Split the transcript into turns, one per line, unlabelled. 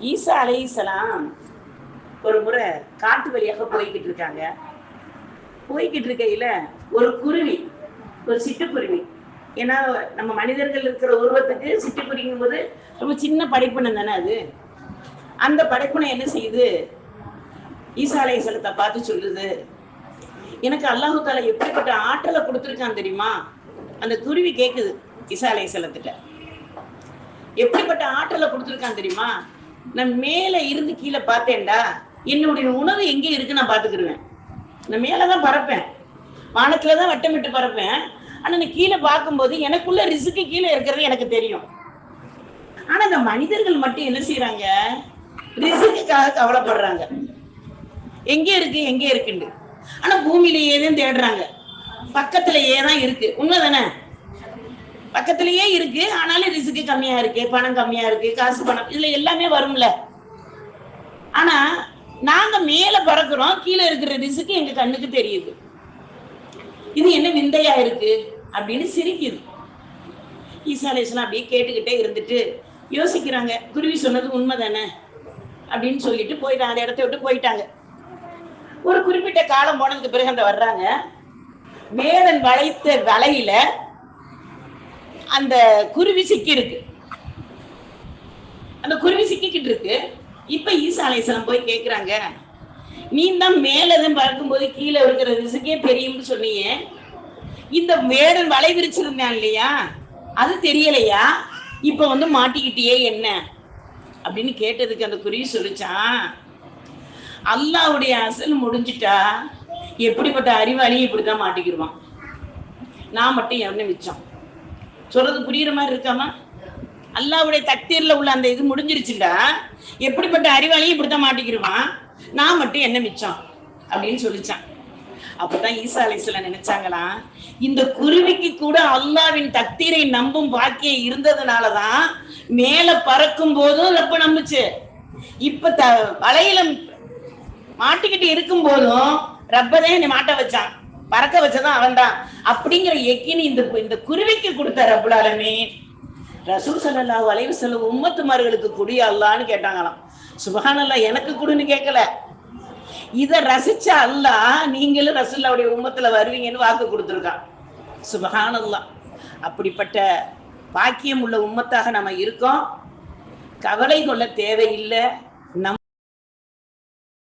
ஈசா அலைஹிஸ்ஸலாம் ஒரு முறை காட்டு வழியாக போய்கிட்டு இருக்காங்க. போய்கிட்டு இருக்கையில ஒரு குருவி ஒரு சிட்டுக்குருவி. ஏன்னா நம்ம மனிதர்கள் இருக்கிற உருவத்துக்கு சிட்டுக்குருவிங்கும் போது ரொம்ப சின்ன படைப்பினம் தானே அது? அந்த படைப்பினம் என்ன செய்யுது? ஈசா அலைஹிஸ்ஸலத்தை பார்த்து சொல்லுது. எனக்கு அல்லாஹு தாலா எப்படிப்பட்ட ஆற்றலை கொடுத்துருக்கான் தெரியுமா? அந்த குருவி கேக்குது ஈசா அலைஹிஸ்ஸலத்திட்ட எப்படிப்பட்ட ஆற்றலை கொடுத்துருக்கான் தெரியுமா? நான் மேல இருந்து கீழே பார்த்தேன்டா என்னுடைய உணவு எங்க இருக்கு நான் பாத்துக்கிடுவேன் நான் மேலதான் பறப்பேன். வானத்துலதான் வட்டமிட்டு பறப்பேன். ஆனா நான் கீழே பார்க்கும்போது எனக்குள்ள ரிசுக்கு கீழே இருக்கிறது எனக்கு தெரியும். ஆனா இந்த மனிதர்கள் மட்டும் என்ன செய்யறாங்க ரிசுக்குக்காக கவலைப்படுறாங்க. எங்க இருக்கு எங்க இருக்குன்னு ஆனா பூமியிலேயே தான் தேடுறாங்க. பக்கத்திலேயே தான் இருக்கு. உண்மைதானே? பக்கத்திலேயே இருக்கு ஆனாலும் ரிசுக்கு கம்மியா இருக்கு பணம் கம்மியா இருக்கு காசு பணம் இதுல எல்லாமே வரும்ல. ஆனா நாங்க மேல பறக்குறோம் கீழே இருக்கிற ரிசுக்கு எங்க கண்ணுக்கு தெரியுது. இது என்ன விந்தையா இருக்கு? அப்படின்னு சிரிக்குது. ஈசா அப்படியே கேட்டுக்கிட்டே இருந்துட்டு யோசிக்கிறாங்க குருவி சொன்னது உண்மை தானே அப்படின்னு சொல்லிட்டு போயிட்டாங்க அந்த இடத்த விட்டு போயிட்டாங்க. ஒரு குறிப்பிட்ட காலம் போனதுக்கு பிறகு அந்த வர்றாங்க. வேடன் வளைத்த வலையில அந்த குருவி சிக்கி இருக்கு அந்த குருவி சிக்கிக்கிட்டு இருக்கு இப்ப ஈசா போய் கேக்குறாங்க. நீ தான் மேலதும் பறக்கும்போது கீழே இருக்கிற ரிசுக்கே தெரியும்னு சொன்னீங்க. இந்த வேடன் வலை விரிச்சிருந்தான் இல்லையா? அது தெரியலையா? இப்ப வந்து மாட்டிக்கிட்டியே என்ன? அப்படின்னு கேட்டதுக்கு அந்த குருவி சொல்லிச்சான். அல்லாவுடைய அசல் முடிஞ்சிட்டா எப்படிப்பட்ட அறிவாளியும் இப்படிதான் மாட்டிக்கிடுவான். நான் மட்டும் எவனும் மிச்சம். சொல்றது புரியுற மாதிரி இருக்காமா? அல்லாவுடைய தக்தீர்ல உள்ள அந்த இது முடிஞ்சிருச்சுடா. எப்படிப்பட்ட அறிவாளியும் இப்படித்தான் மாட்டிக்கிடுவான் நான் மட்டும் என்ன மிச்சம்? அப்படின்னு சொல்லிச்சான். அப்பதான் ஈசா அலைஹிஸ்ஸலாம் நினைச்சாங்களாம் இந்த குருவிக்கு கூட அல்லாவின் தக்தீரை நம்பும் பாக்கியம் இருந்ததுனாலதான் மேல பறக்கும் போதும் ரொம்ப நம்புச்சு. இப்ப த வலையில மாட்டிக்கிட்டு இருக்கும் போதும் ரப்பதே என்னை மாட்ட வச்சான். பறக்க வச்சதான் அவன்தான். அப்படிங்கிற எக்கினி இந்த இந்த குருவிக்கு கொடுத்த ரப்புலாலுமே ரசூல் ஸல்லல்லாஹு வளைவு வஸல்லம் உம்மத்துமார்களுக்கு குடி அல்லான்னு கேட்டாங்களாம். சுபஹானல்லா எனக்கு குடுன்னு கேட்கல இத ரசிச்ச அல்லா நீங்களும் ரசூல்லாவுடைய உம்மத்துல வருவீங்கன்னு வாக்கு கொடுத்துருக்கான். சுபஹானல்லாஹ். அப்படிப்பட்ட பாக்கியம் உள்ள உம்மத்தாக நம்ம இருக்கோம். கவலை கொள்ள தேவையில்லை.